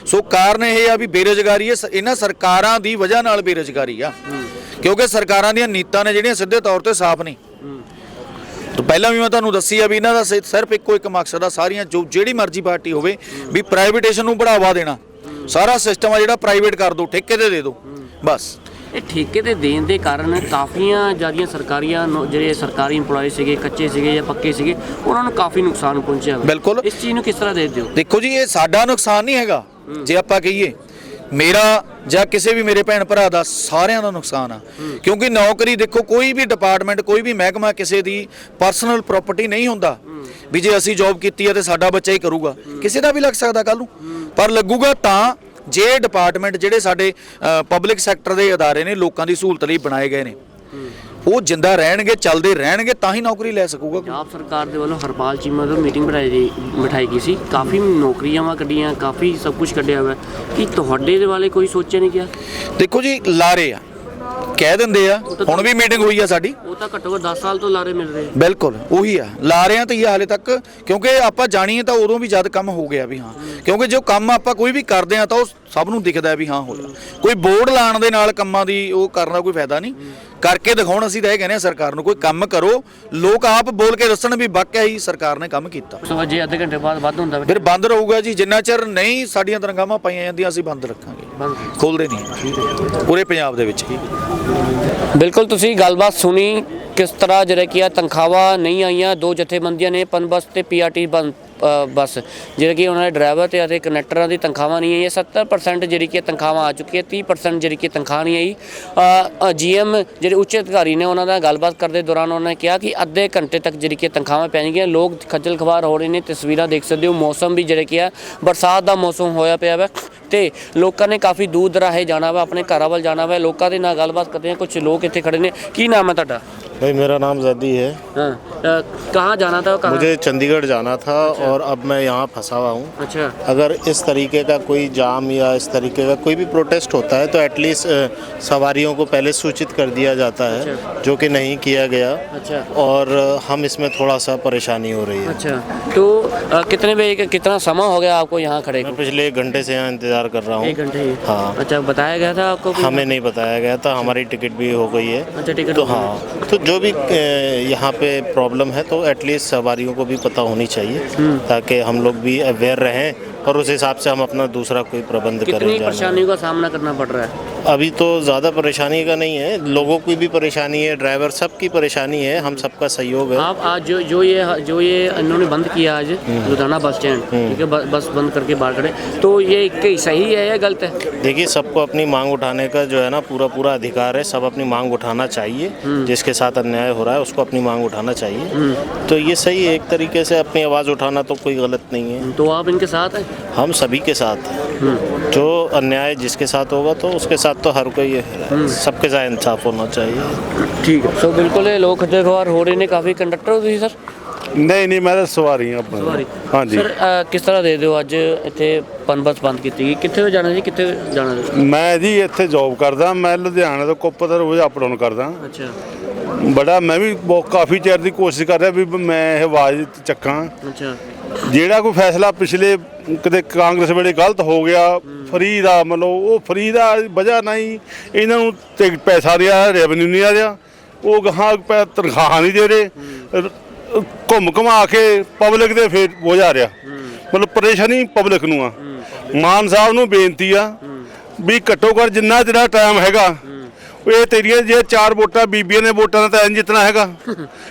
ਸੋ ਕਾਰਨ ਇਹ ਆ ਵੀ ਬੇਰੁਜ਼ਗਾਰੀ ਇਹਨਾਂ ਸਰਕਾਰਾਂ ਦੀ ਵਜ੍ਹਾ ਨਾਲ ਬੇਰੁਜ਼ਗਾਰੀ ਆ। ਕਿਉਂਕਿ ਸਰਕਾਰਾਂ ਦੀਆਂ ਨੀਤਾਂ ਨੇ ਜਿਹੜੀਆਂ ਸਿੱਧੇ ਤੌਰ ਤੇ ਸਾਫ਼ ਨਹੀਂ। ਤੋਂ ਪਹਿਲਾਂ ਵੀ ਮੈਂ ਤੁਹਾਨੂੰ ਦੱਸੀ ਆ ਵੀ ਇਹਨਾਂ ਦਾ ਸਿਰਫ ਇੱਕੋ ਇੱਕ ਮਕਸਦ ਆ ਸਾਰੀਆਂ ਜੋ ਜਿਹੜੀ ਮਰਜ਼ੀ ਪਾਰਟੀ ਹੋਵੇ ਵੀ ਪ੍ਰਾਈਵੇਟੇਸ਼ਨ ਨੂੰ ਬੜਾਵਾ ਦੇਣਾ। ਸਾਰਾ ਸਿਸਟਮ ਆ ਜਿਹੜਾ ਪ੍ਰਾਈਵੇਟ ਕਰ ਦਿਓ ਠੇਕੇ ਤੇ ਦੇ ਦਿਓ ਬਸ। ਇਹ ਠੇਕੇ ਤੇ ਦੇਣ ਦੇ ਕਾਰਨ ਕਾਫੀਆਂ ਜਿਆਦੀਆਂ ਸਰਕਾਰੀਆਂ ਜਿਹੜੇ ਸਰਕਾਰੀ EMPLOYE ਸੀਗੇ ਕੱਚੇ ਸੀਗੇ ਜਾਂ ਪੱਕੇ ਸੀਗੇ ਉਹਨਾਂ ਨੂੰ ਕਾਫੀ ਨੁਕਸਾਨ ਪਹੁੰਚਿਆ। ਬਿਲਕੁਲ। ਇਸ ਚੀਜ਼ ਨੂੰ ਕਿਸ ਤਰ੍ਹਾਂ ਦੇਖਦੇ ਹੋ? ਦੇਖੋ ਜੀ ਇਹ ਸਾਡਾ ਨੁਕਸਾਨ ਨਹੀਂ ਹੈਗਾ ਜੇ ਆਪਾਂ ਕਹੀਏ। ਮੇਰਾ ਜਾਂ ਕਿਸੇ ਵੀ ਮੇਰੇ ਭੈਣ ਭਰਾ ਦਾ ਸਾਰਿਆਂ ਦਾ ਨੁਕਸਾਨ ਆ। ਕਿਉਂਕਿ ਨੌਕਰੀ ਦੇਖੋ ਕੋਈ ਵੀ ਡਿਪਾਰਟਮੈਂਟ ਕੋਈ ਵੀ ਮਹਿਕਮਾ ਕਿਸੇ ਦੀ ਪਰਸਨਲ ਪ੍ਰਾਪਰਟੀ ਨਹੀਂ ਹੁੰਦਾ। ਵੀ ਜੇ ਅਸੀਂ ਜੌਬ ਕੀਤੀ ਹੈ ਤੇ ਸਾਡਾ ਬੱਚਾ ਹੀ ਕਰੂਗਾ। ਕਿਸੇ ਦਾ ਵੀ ਲੱਗ ਸਕਦਾ ਕੱਲ ਨੂੰ। ਪਰ ਲੱਗੂਗਾ ਤਾਂ ਜੇ ਡਿਪਾਰਟਮੈਂਟ ਜਿਹੜੇ ਸਾਡੇ ਪਬਲਿਕ ਸੈਕਟਰ ਦੇ ਅਦਾਰੇ ਨੇ ਲੋਕਾਂ ਦੀ ਸਹੂਲਤ ਲਈ ਬਣਾਏ ਗਏ ਨੇ। ਉਹ ਜਿੰਦਾ ਰਹਿਣਗੇ ਚੱਲਦੇ ਰਹਿਣਗੇ ਤਾਂ ਹੀ ਨੌਕਰੀ ਲੈ ਸਕੂਗਾ ਕੋਈ। ਪੰਜਾਬ ਸਰਕਾਰ ਦੇ ਵੱਲੋਂ ਹਰਪਾਲ ਚੀਮਾ ਵੱਲੋਂ ਮੀਟਿੰਗ ਬਿਠਾਈ ਗਈ ਬਿਠਾਈ ਗਈ ਸੀ। ਕਾਫੀ ਨੌਕਰੀਆਂ ਵਾ ਕੱਢੀਆਂ ਕਾਫੀ ਸਭ ਕੁਝ ਕੱਢਿਆ ਹੋਇਆ। ਕੀ ਤੁਹਾਡੇ ਦੇ ਵਾਲੇ ਕੋਈ ਸੋਚਿਆ ਨਹੀਂ ਗਿਆ? ਦੇਖੋ ਜੀ ਲਾਰੇ ਆ। ਕਹਿ ਦਿੰਦੇ ਆ ਹੁਣ ਵੀ ਮੀਟਿੰਗ ਹੋਈ ਆ ਸਾਡੀ। ਉਹ ਤਾਂ ਘੱਟੋ ਘੱਟ 10 ਸਾਲ ਤੋਂ ਲਾਰੇ ਮਿਲ ਰਹੇ ਬਿਲਕੁਲ ਉਹੀ ਆ। ਲਾਰਿਆਂ ਤੇ ਹੀ ਹਾਲੇ ਤੱਕ ਕਿਉਂਕਿ ਆਪਾਂ ਜਾਣੀਏ ਤਾਂ ਉਦੋਂ ਵੀ ਜਦ ਕੰਮ ਹੋ ਗਿਆ ਵੀ ਹਾਂ। ਕਿਉਂਕਿ ਜੋ ਕੰਮ ਆਪਾਂ ਕੋਈ ਵੀ ਕਰਦੇ ਆ ਤਾਂ ਉਹ ਸਭ ਨੂੰ ਦਿਖਦਾ ਵੀ ਹਾਂ ਹੋਇਆ। ਕੋਈ ਬੋਰਡ ਲਾਣ ਦੇ ਨਾਲ ਕੰਮਾਂ ਦੀ ਉਹ ਕਰਨ ਦਾ ਕੋਈ ਫਾਇਦਾ ਨਹੀਂ। ਕਰਕੇ ਦਿਖਾਉਣ ਅਸੀਂ ਤਾਂ ਇਹ ਕਹਿੰਦੇ ਆ ਸਰਕਾਰ ਨੂੰ ਕੋਈ ਕੰਮ ਕਰੋ। ਲੋਕ ਆਪ ਬੋਲ ਕੇ ਦੱਸਣ ਵੀ ਵਾਕਿਆ ਹੀ ਸਰਕਾਰ ਨੇ ਕੰਮ ਕੀਤਾ। ਸੋ ਜੇ ਅੱਧੇ ਘੰਟੇ ਬਾਅਦ ਵੱਧ ਹੁੰਦਾ ਫਿਰ ਬੰਦ ਰਹੂਗਾ ਜੀ ਜਿੰਨਾ ਚਿਰ ਨਹੀਂ ਸਾਡੀਆਂ ਤਨਖਾਹਾਂ ਪਾਈਆਂ ਜਾਂਦੀਆਂ ਅਸੀਂ ਬੰਦ ਰੱਖਾਂਗੇ। ਬੰਦ। ਖੋਲਦੇ ਨਹੀਂ। ਪੂਰੇ ਪੰਜਾਬ ਦੇ ਵਿੱਚ। ਬਿਲਕੁਲ ਤੁਸੀਂ ਗੱਲਬਾਤ ਸੁਣੀ ਕਿਸ ਤਰ੍ਹਾਂ ਜਿਹੜੇ ਕੀ ਆ ਤਨਖਾਹਾਂ ਨਹੀਂ ਆਈਆਂ ਦੋ ਜਥੇਬੰਦੀਆਂ ਨੇ ਪਨਬਸ ਤੇ ਪੀਆਰਟੀ ਬੱਸ। ਜਿਹੜੇ ਕਿ ਉਹਨਾਂ ਦੇ ਡਰਾਈਵਰ ਤੇ ਅਤੇ ਕਨੈਕਟਰਾਂ ਦੀ ਤਨਖਾਹਾਂ ਨਹੀਂ ਆਈਆਂ 70% ਜਿਹੜੀ ਕਿ ਤਨਖਾਹਾਂ ਆ ਚੁੱਕੀ ਹੈ 30% ਜਿਹੜੀ ਕਿ ਤਨਖਾਹ ਨਹੀਂ ਆਈ। ਜੀਐਮ ਜਿਹੜੇ ਉੱਚ ਅਧਿਕਾਰੀ ਨੇ ਉਹਨਾਂ ਨਾਲ ਗੱਲਬਾਤ ਕਰਦੇ ਦੌਰਾਨ ਉਹਨਾਂ ਨੇ ਕਿਹਾ ਕਿ ਅੱਧੇ ਘੰਟੇ ਤੱਕ ਜਿਹੜੀ ਕਿ ਤਨਖਾਹਾਂ ਪੈਣਗੀਆਂ। ਲੋਕ ਖੱਜਲ ਖਵਾਰ ਹੋ ਰਹੇ ਨੇ, ਤਸਵੀਰਾਂ ਦੇਖ ਸਕਦੇ ਹੋ। ਮੌਸਮ ਵੀ ਜਿਹੜੇ ਕਿ ਆ, ਬਰਸਾਤ ਦਾ ਮੌਸਮ ਹੋਇਆ ਪਿਆ ਵਾ। ਤੇ ਲੋਕਾਂ ਨੇ ਕਾਫੀ ਦੂਰ ਦਰਾਹੇ ਜਾਣਾ ਵਾ, ਆਪਣੇ ਘਰਾਂ ਵੱਲ ਜਾਣਾ ਵਾ। ਲੋਕਾਂ ਦੇ ਨਾਲ ਗੱਲਬਾਤ ਕਰਦੇ ਆ ਕੁਝ ਲੋਕ ਇੱਥੇ ਖੜੇ ਨੇ। ਕੀ ਨਾਮ ਹੈ ਤੁਹਾਡਾ? भाई मेरा नाम जदी है। हाँ। कहाँ जाना था कहाँ? मुझे चंडीगढ़ जाना था अच्छा। और अब मैं यहाँ फंसा हुआ हूँ। अच्छा। अगर इस तरीके का कोई जाम या इस तरीके का कोई भी प्रोटेस्ट होता है तो एटलीस्ट सवारियों को पहले सूचित कर दिया जाता है अच्छा। जो कि नहीं किया गया। अच्छा। और हम इसमें थोड़ा सा परेशानी हो रही है। अच्छा। तो अ, कितने बजे कितना समय हो गया आपको यहाँ खड़े पिछले एक घंटे से यहाँ इंतज़ार कर रहा एक हूँ घंटे हाँ। अच्छा बताया गया था आपको हमें नहीं बताया गया था हमारी टिकट भी हो गई है। अच्छा टिकट तो हाँ तो जो भी यहाँ पे प्रॉब्लम है तो एटलीस्ट सवारियों को भी पता होनी चाहिए हम्म। ताकि हम लोग भी अवेयर रहें और उस हिसाब से हम अपना दूसरा कोई प्रबंध करें परेशानियों का सामना करना पड़ रहा है अभी तो ज़्यादा परेशानी का नहीं है। लोगों की भी परेशानी है ड्राइवर सब की परेशानी है हम सबका सहयोग है। आप आज जो जो ये जो ये इन्होंने बंद किया आज हम्म। लुधियाना बस स्टैंड ठीक है बस बंद करके बाहर खड़े। तो ये कहीं सही है या गलत है? देखिए सबको अपनी मांग उठाने का जो है ना पूरा पूरा अधिकार है। सब अपनी मांग उठाना चाहिए। हम्म। जिसके साथ अन्याय हो रहा है उसको अपनी मांग उठाना चाहिए। तो ये सही है एक तरीके से अपनी आवाज़ उठाना तो कोई गलत नहीं है। तो आप इनके साथ हैं? हम सभी के साथ हैं। हम्म। जो अन्याय जिसके साथ होगा तो उसके साथ तो हर कोई है हम्म। सबके साथ इंसाफ होना चाहिए ठीक है सो बिल्कुल ये लोग खज्जल खवार हो रहे ने काफ़ी ਕੰਡਕਟਰ ਹੋ ਤੁਸੀਂ ਸਰ ਨਹੀਂ ਨਹੀਂ ਮੈਂ ਤਾਂ ਸਵਾਰੀ ਹਾਂ ਆਪਣੀ ਸਵਾਰੀ ਹਾਂਜੀ ਸਰ ਅ, ਕਿਸ ਤਰ੍ਹਾਂ ਦੇ ਦਿਓ ਅੱਜ ਇੱਥੇ ਪਨਬਸ ਬੰਦ ਕੀਤੀ ਗਈ ਕਿੱਥੇ ਜਾਣਾ ਜੀ ਕਿੱਥੇ ਜਾਣਾ ਜੀ ਮੈਂ ਜੀ ਇੱਥੇ ਜੌਬ ਕਰਦਾ ਮੈਂ ਲੁਧਿਆਣਾ ਤੋਂ ਕੋਪਰ ਰੋਜ਼ ਅਪ ਡਾਊਨ ਕਰਦਾ ਅੱਛਾ ਬੜਾ ਮੈਂ ਵੀ ਬਹੁਤ ਕਾਫੀ ਚਿਰ ਦੀ ਕੋਸ਼ਿਸ਼ ਕਰ ਰਿਹਾ ਵੀ ਮੈਂ ਇਹ ਆਵਾਜ਼ ਚੱਕਾਂ ਅੱਛਾ ਜਿਹੜਾ ਕੋਈ ਫੈਸਲਾ ਪਿਛਲੇ ਕਦੇ ਕਾਂਗਰਸ ਵੇਲੇ ਗਲਤ ਹੋ ਗਿਆ ਫਰੀ ਦਾ ਮਤਲਬ ਉਹ ਫਰੀ ਦਾ ਵਜ੍ਹਾ ਨਹੀਂ ਇਹਨਾਂ ਨੂੰ ਤੇ ਪੈਸਾ ਰਿਹਾ ਰੈਵਨਿਊ ਨਹੀਂ ਆ ਰਿਹਾ। ਉਹ ਗਾਹਾਂ ਪੈ ਤਨਖਾਹ ਨਹੀਂ ਦੇ ਰਹੇ। ਘੁੰਮ ਘਮਾ ਕੇ ਪਬਲਿਕ ਦੇ ਫੇਰ ਬੋਝਾ ਰਿਹਾ। ਮਤਲਬ ਪਰੇਸ਼ਾਨੀ ਪਬਲਿਕ ਨੂੰ ਆ। ਮਾਨ ਸਾਹਿਬ ਨੂੰ ਬੇਨਤੀ ਆ ਵੀ ਘੱਟੋ ਘੱਟ ਜਿੰਨਾ ਜਿਹੜਾ ਟਾਈਮ ਹੈਗਾ ਇਹ ਤੇਰੀਆਂ ਜੇ ਚਾਰ ਵੋਟਾਂ ਬੀਬੀਆਂ ਨੇ ਵੋਟਾਂ ਨਾਲ ਤਾਂ ਐਂ ਜਿੱਤਣਾ ਹੈਗਾ।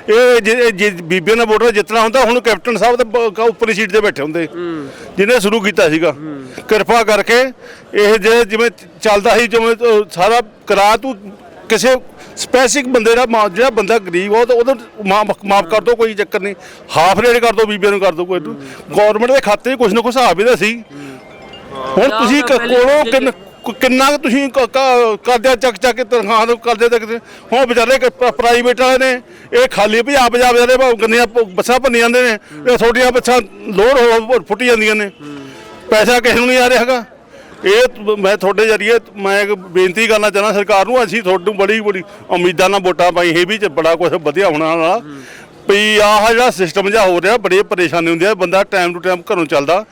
ਇਹ ਜੇ ਜੇ ਬੀਬੀਆਂ ਨੇ ਵੋਟਾਂ ਜਿੱਤਣਾ ਹੁੰਦਾ ਹੁਣ ਕੈਪਟਨ ਸਾਹਿਬ ਤੇ ਬ- ਕ- ਉੱਪਰਲੀ ਸੀਟ ਤੇ ਬੈਠੇ ਹੁੰਦੇ। ਜਿਹਨੇ ਸ਼ੁਰੂ ਕੀਤਾ ਸੀਗਾ। ਕਿਰਪਾ ਕਰਕੇ ਇਹ ਜੇ ਜਿਵੇਂ ਚੱਲਦਾ ਸੀ ਜਿਵੇਂ ਸਾਰਾ ਕਰਾ ਤੂੰ ਕਿਸੇ ਸਪੈਸਿਫਿਕ ਬੰਦੇ ਦਾ ਮਾ- ਜਿਹੜਾ ਬੰਦਾ ਗਰੀਬ ਆ ਉਹ ਤਾਂ ਉਹਦਾ ਮਾਫ ਕਰ ਦੋ ਕੋਈ ਚੱਕਰ ਨਹੀਂ। ਹਾਫ ਰੇਟ ਕਰ ਦੋ ਬੀਬੀਆਂ ਨੂੰ ਕਰ ਦੋ ਕੋਈ ਗਵਰਨਮੈਂਟ ਦੇ ਖਾਤੇ 'ਚ ਕੁਝ ਨਾ ਕੁਝ ਹਿਸਾਬ ਹੀ ਤਾਂ ਸੀ। ਹੁਣ ਤੁਸੀਂ ਕ- ਕੋਲੋਂ ਕਿੰਨ- ਕੁ- ਕਿੰਨਾ ਕੁ ਤੁਸੀਂ ਕ- ਕ- ਕਰਦੇ ਚੱਕ ਚੱਕ ਕੇ ਤਨਖਾਹ ਤੋਂ ਕਰਦੇ ਤੱਕ ਹੁਣ ਵਿਚਾਰੇ ਕ- ਪ- ਪ੍ਰਾਈਵੇਟ ਵਾਲੇ ਨੇ, ਇਹ ਖਾਲੀ ਪੰਜਾਬ ਪੰਜਾਬ ਦੇ ਭਾਵੇਂ ਗੰਦੀਆਂ ਪ- ਬੱਸਾਂ ਭੰਨੀ ਜਾਂਦੇ ਨੇ, ਇਹ ਛੋਟੀਆਂ ਬੱਸਾਂ ਲੋਡ ਹੋ ਫੁੱਟੀ ਜਾਂਦੀਆਂ ਨੇ। ਪੈਸਾ ਕਿਸੇ ਨੂੰ ਨਹੀਂ ਆ ਰਿਹਾ ਹੈਗਾ। ਇਹ ਤ- ਮੈਂ ਤੁਹਾਡੇ ਜਰੀਏ ਮੈਂ ਇੱਕ ਬੇਨਤੀ ਕਰਨਾ ਚਾਹੁੰਦਾ ਸਰਕਾਰ ਨੂੰ, ਅਸੀਂ ਤੁਹਾਨੂੰ ਬੜੀ ਬੜੀ ਉਮੀਦਾਂ ਨਾਲ ਵੋਟਾਂ ਪਾਈ ਇਹ ਵੀ ਚ ਬੜਾ ਕੁਝ ਵਧੀਆ ਹੋਣਾ ਵਾਲਾ ਵੀ ਆਹ ਜਿਹੜਾ ਸਿਸਟਮ ਜਿਹਾ ਹੋ ਰਿਹਾ ਬੜੀ ਪਰੇਸ਼ਾਨੀ ਹੁੰਦੀ ਹੈ ਬੰਦਾ ਟਾਈਮ ਟੂ ਟਾਈਮ ਘਰੋਂ ਚੱਲਦਾ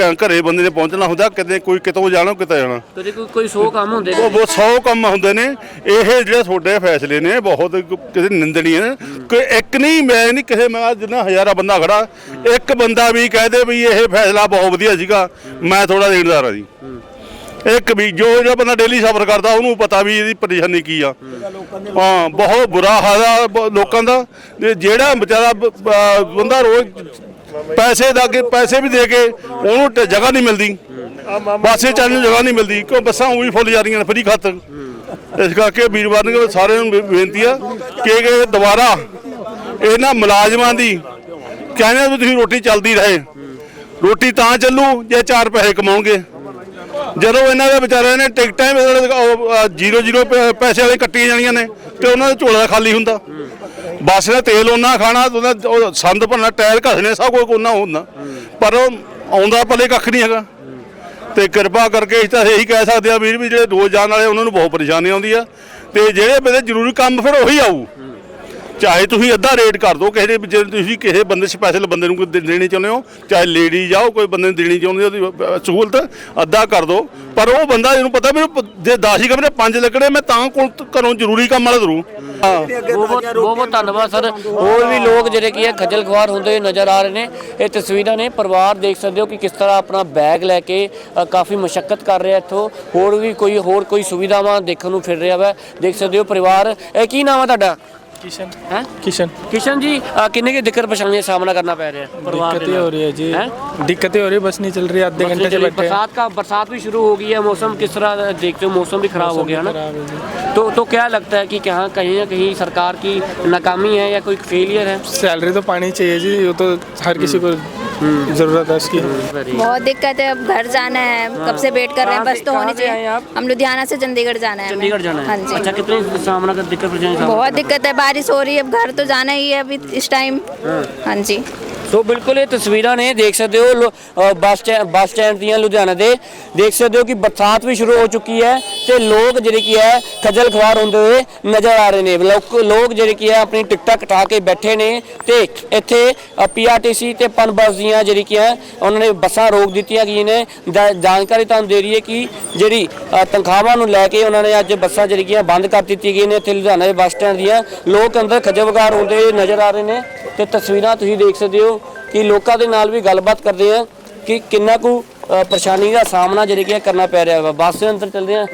ਘ- ਘਰੇ ਬੰਦੇ ਨੇ ਪਹੁੰਚਣਾ ਹੁੰਦਾ ਕਿਤੇ ਕੋਈ ਕਿਤੋਂ ਜਾਣਾ ਕਿਤੇ ਜਾਣਾ। ਕਦੇ ਕੋਈ ਕੋਈ ਸੌ ਕੰਮ ਹੁੰਦੇ ਉਹ ਨੇ। ਬਹੁਤ 100 ਕੰਮ ਹੁੰਦੇ ਨੇ। ਇਹ ਜਿਹੜੇ ਤੁਹਾਡੇ ਫੈਸਲੇ ਨੇ ਬਹੁਤ ਕਿਸੇ ਨਿੰਦਣੀ ਨੇ। ਕਿ ਇੱਕ ਨਹੀਂ ਮੈਂ ਨਹੀਂ ਕਿਸੇ ਮੈਂ ਜਿੰਨਾ ਹਜ਼ਾਰਾਂ ਬੰਦਾ ਖੜਾ ਇੱਕ ਬੰਦਾ ਵੀ ਕਹਦੇ ਵੀ ਇਹ ਫੈਸਲਾ ਬਹੁਤ ਵਧੀਆ ਸੀਗਾ ਮੈਂ ਥੋੜਾ ਦੇਣਦਾਰ ਆ ਜੀ। ਇੱਕ ਵੀ ਜੋ ਜਿਹੜਾ ਬੰਦਾ ਡੇਲੀ ਸਫ਼ਰ ਕਰਦਾ, ਉਹਨੂੰ ਪਤਾ ਵੀ ਇਹਦੀ ਪਰੇਸ਼ਾਨੀ ਕੀ ਆ। ਹਾਂ, ਬਹੁਤ ਬੁਰਾ ਹਾਲ ਆ ਬ- ਲੋਕਾਂ ਦਾ। ਤੇ ਜਿਹੜਾ ਵਿਚਾਰਾ ਬ- ਬ- ਬੰਦਾ ਰੋਜ਼ ਪੈਸੇ ਦਾ ਕੇ ਪੈਸੇ ਵੀ ਦੇ ਕੇ ਉਹਨੂੰ ਟ- ਜਗ੍ਹਾ ਨਹੀਂ ਮਿਲਦੀ। ਬਾਸੇ ਚੱਲਣ ਨੂੰ ਜਗ੍ਹਾ ਨਹੀਂ ਮਿਲਦੀ। ਕਿਉਂ ਬੱਸਾਂ ਉਹੀ ਫੁੱਲ ਜਾ ਰਹੀਆਂ ਨੇ ਫਰੀ ਖਾਤਰ। ਇਸ ਕਰਕੇ ਵੀਰਵਾਰ ਨੂੰ ਸਾਰਿਆਂ ਨੂੰ ਬੇ- ਬੇਨਤੀ ਆ ਕਿ ਕਿ ਦੁਬਾਰਾ ਇਹਨਾਂ ਮੁਲਾਜ਼ਮਾਂ ਦੀ ਕਹਿੰਦੇ ਵੀ ਤੁਸੀਂ ਰੋਟੀ ਚੱਲਦੀ ਰਹੇ। ਰੋਟੀ ਤਾਂ ਚੱਲੂ, ਜੇ ਚਾਰ ਪੈਸੇ ਕਮਾਉਣਗੇ। ਜਦੋਂ ਇਹਨਾਂ ਦੇ ਵਿਚਾਰਿਆਂ ਨੇ ਟਿਕਟਾਂ ਵੀ ਮਤਲਬ ਜ਼ੀਰੋ ਜ਼ੀਰੋ ਪੈ- ਪੈਸੇ ਵਾਲੇ ਕੱਟੀਆਂ ਜਾਣੀਆਂ ਨੇ, ਤੇ ਉਹਨਾਂ ਦਾ ਝੋਲਾ ਖਾਲੀ ਹੁੰਦਾ। ਬੱਸ ਦਾ ਤੇਲ ਉਹਨਾਂ ਖਾਣਾ, ਉਹਦਾ ਉਹ ਸੰਦ ਭਰਨਾ, ਟਾਇਰ ਘਸਣੇ, ਸਭ ਕੁਝ ਉਹਨਾਂ ਹੁੰਦਾ। ਪਰ ਉਹ ਆਉਂਦਾ ਪੱਲੇ ਕੱਖ ਨਹੀਂ ਹੈਗਾ। ਤੇ ਕਿਰਪਾ ਕਰਕੇ ਅਸੀਂ ਤਾਂ ਇਹੀ ਕਹਿ ਸਕਦੇ ਆ ਵੀਰ ਵੀ ਜਿਹੜੇ ਰੋਜ਼ ਜਾਣ ਵਾਲੇ ਉਹਨਾਂ ਨੂੰ ਬਹੁਤ ਪਰੇਸ਼ਾਨੀ ਆਉਂਦੀ ਆ। ਤੇ ਜਿਹੜੇ ਬੰਦੇ ਜ਼ਰੂਰੀ ਕੰਮ ਫਿਰ ਉਹੀ ਆਊ। ਚਾਹੇ ਤੁਸੀਂ ਅੱਧਾ ਰੇਟ ਕਰ ਦਿਓ ਕਿਸੇ ਦੇ ਜੇ ਤੁਸੀਂ ਕਿਸੇ ਬੰਦੇ ਸਪੈਸ਼ਲ ਬੰਦੇ ਨੂੰ ਕੋਈ ਦੇਣੀ ਚਾਹੁੰਦੇ ਹੋ ਚਾਹੇ ਲੇਡੀ ਜਾਓ ਕੋਈ ਬੰਦੇ ਨੂੰ ਦੇਣੀ ਚਾਹੁੰਦੇ ਹੋ ਉਹਦੀ ਸਹੂਲਤ ਅੱਧਾ ਕਰ ਦਿਓ। ਪਰ ਉਹ ਬੰਦਾ ਜਿਹਨੂੰ ਪਤਾ ਮੈਨੂੰ ਜੇ 10 ਹੀ ਕਮਰੇ 5 ਲੱਗਣੇ ਮੈਂ ਤਾਂ ਕੋਲ ਘਰੋਂ ਜ਼ਰੂਰੀ ਕੰਮ ਵਾਲਾ ਜ਼ਰੂਰ। ਬਹੁਤ ਬਹੁਤ ਧੰਨਵਾਦ ਸਰ। ਹੋਰ ਵੀ ਲੋਕ ਜਿਹੜੇ ਕੀ ਹੈ ਖੱਜਲ ਖਵਾਰ ਹੁੰਦੇ ਨਜ਼ਰ ਆ ਰਹੇ ਨੇ। ਇਹ ਤਸਵੀਰਾਂ ਨੇ ਪਰਿਵਾਰ ਦੇਖ ਸਕਦੇ ਹੋ ਕਿ ਕਿਸ ਤਰ੍ਹਾਂ ਆਪਣਾ ਬੈਗ ਲੈ ਕੇ ਕਾਫੀ ਮੁਸ਼ਕਲ ਕਰ ਰਿਹਾ ਇੱਥੋਂ। ਹੋਰ ਵੀ ਕੋਈ ਹੋਰ ਕੋਈ ਸੁਵਿਧਾਵਾਂ ਦੇਖਣ ਨੂੰ ਫਿਰ ਰਿਹਾ ਵਾ। ਦੇਖ ਸਕਦੇ ਹੋ ਪਰਿਵਾਰ। ਇਹ ਕੀ ਨਾਮ ਹੈ ਤੁਹਾਡਾ? किशन। किशन। किशन जी किन्ने की दिक्कत परेशानी का सामना करना पड़ रहा है? दिक्कतें हो रही है जी। दिक्कतें हो रही है बस नहीं चल रही है आधे घंटे से बैठे बरसात का बरसात भी शुरू हो गई है मौसम किस तरह देखते हो? मौसम भी खराब हो गया ना? तो तो क्या लगता है कि कहाँ कहीं ना कहीं सरकार की नाकामी है या कोई फेलियर है? सैलरी तो पानी चाहिए जी ये तो हर किसी को हम्म। ज़रूरत है उसकी। हम्म, बहुत दिक्कत है अब घर जाना है कब से वेट कर रहे हैं? बस तो होनी चाहिए। हम लुधियाना से चंडीगढ़ जाना है चंडीगढ़ जाना है। हाँ जी। अच्छा कितनी सामना कर दिक्कत बहुत दिक्कत है बारिश हो रही है अब घर तो जाना ही है अभी इस टाइम हाँ जी ਸੋ ਬਿਲਕੁਲ ਇਹ ਤਸਵੀਰਾਂ ਨੇ, ਦੇਖ ਸਕਦੇ ਹੋ, ਲੋ- ਬੱਸ ਸਟੈਂਡ ਬੱਸ ਸਟੈਂਡ ਦੀਆਂ ਲੁਧਿਆਣਾ ਦੇ। ਦੇਖ ਸਕਦੇ ਹੋ ਕਿ ਬਰਸਾਤ ਵੀ ਸ਼ੁਰੂ ਹੋ ਚੁੱਕੀ ਹੈ ਤੇ ਲੋਕ ਜਿਹੜੇ ਕੀ ਹੈ, ਖੱਜਲ ਖਵਾਰ ਹੁੰਦੇ ਹੋਏ ਨਜ਼ਰ ਆ ਰਹੇ ਨੇ। ਲੋਕ ਜਿਹੜੇ ਕੀ ਹੈ, ਆਪਣੀ ਟਿਕਟਾਂ ਕਟਾ ਕੇ ਬੈਠੇ ਨੇ ਤੇ ਇੱਥੇ ਪੀਆਰਟੀਸੀ ਤੇ ਪਨ ਬੱਸ ਦੀਆਂ ਜਿਹੜੀ ਕੀ ਹੈ, ਉਹਨਾਂ ਨੇ ਬੱਸਾਂ ਰੋਕ ਦਿੱਤੀਆਂ ਗਈਆਂ ਨੇ। ਜਾ- ਜਾਣਕਾਰੀ ਤੁਹਾਨੂੰ ਦੇ ਰਹੀ ਹੈ ਕਿ ਜਿਹੜੀ ਤਨਖਾਹਾਂ ਨੂੰ ਲੈ ਕੇ ਉਹਨਾਂ ਨੇ ਅੱਜ ਬੱਸਾਂ ਜਿਹੜੀ ਕੀ ਹੈ, ਬੰਦ ਕਰ ਦਿੱਤੀ ਗਈਆਂ ਨੇ ਇੱਥੇ ਲੁਧਿਆਣਾ ਦੇ ਬੱਸ ਸਟੈਂਡ ਦੀਆਂ। ਲੋਕ ਅੰਦਰ ਖੱਜਲ ਖਵਾਰ ਹੁੰਦੇ ਹੋਏ ਨਜ਼ਰ ਆ ਰਹੇ ਨੇ ਤੇ ਤਸਵੀਰਾਂ ਤੁਸੀਂ ਦੇਖ ਸਕਦੇ ਹੋ। ਕਿ ਲੋਕਾਂ ਦੇ ਨਾਲ ਵੀ ਗੱਲਬਾਤ ਕਰਦੇ ਆ ਕਿ ਕਿੰਨਾ ਕੁ ਪਰੇਸ਼ਾਨੀ ਦਾ ਸਾਹਮਣਾ ਜਿਹੜੇ ਕਿ ਕਰਨਾ ਪੈ ਰਿਹਾ ਵਾ। ਬੱਸ ਦੇ ਅੰਦਰ ਚੱਲਦੇ ਆ।